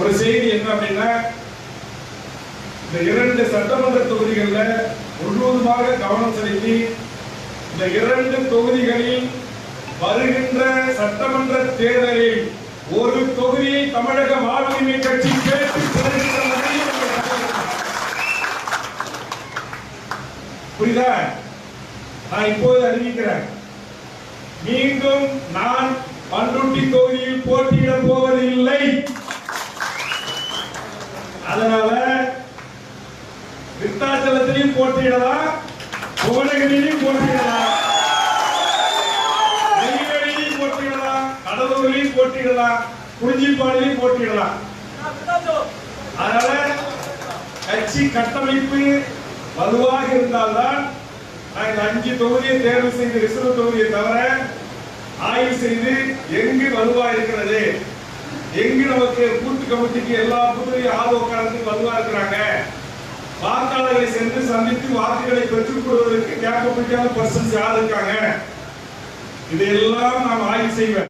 ஒரு செய்தி என்ன அப்படின்னா இந்த இரண்டு சட்டமன்ற தொகுதிகளில் முழுவதுமாக கவனம் செலுத்தி இந்த இரண்டு தொகுதிகளில் வருகின்ற சட்டமன்ற தேர்தலில் ஒரு தொகுதியை தமிழக வாழ்வுரிமை கட்சி கேட்டு புரியுதா? நான் இப்போது அறிவிக்கிறேன். மீண்டும் நான் பண்ருட்டி தொகுதியில் போட்டியிட அதனால விருத்தாச்சலத்திலையும் போட்டியிடலாம் புவனகிரியிலையும் போட்டியிடலாம். நெய்வேலியிலையும் போட்டியிடலாம் கடலூர்லையும் போட்டியிடலாம் குறிஞ்சிப்பாடிலையும் போட்டியிடலாம். அதனால கட்சி கட்டமைப்பு வலுவாக இருந்தால்தான் நாங்கள் அஞ்சு தொகுதியை தேர்வு செய்து ரிசர்வ் தொகுதியை தவிர ஆய்வு செய்து எங்கு வலுவா இருக்கிறது எங்கு நமக்கு கூட்டு கமிட்டிக்கு எல்லா புதுவையும் ஆள் வலுவா இருக்கிறாங்க. வாக்காளர்களை சென்று சந்தித்து வாக்குகளை பெற்றுக் கொள்வதற்கு கேப்பபிலிட்டியான பர்சன்ஸ் யார் இருக்காங்க? இதையெல்லாம் நாம் ஆய்வு செய்வேன்.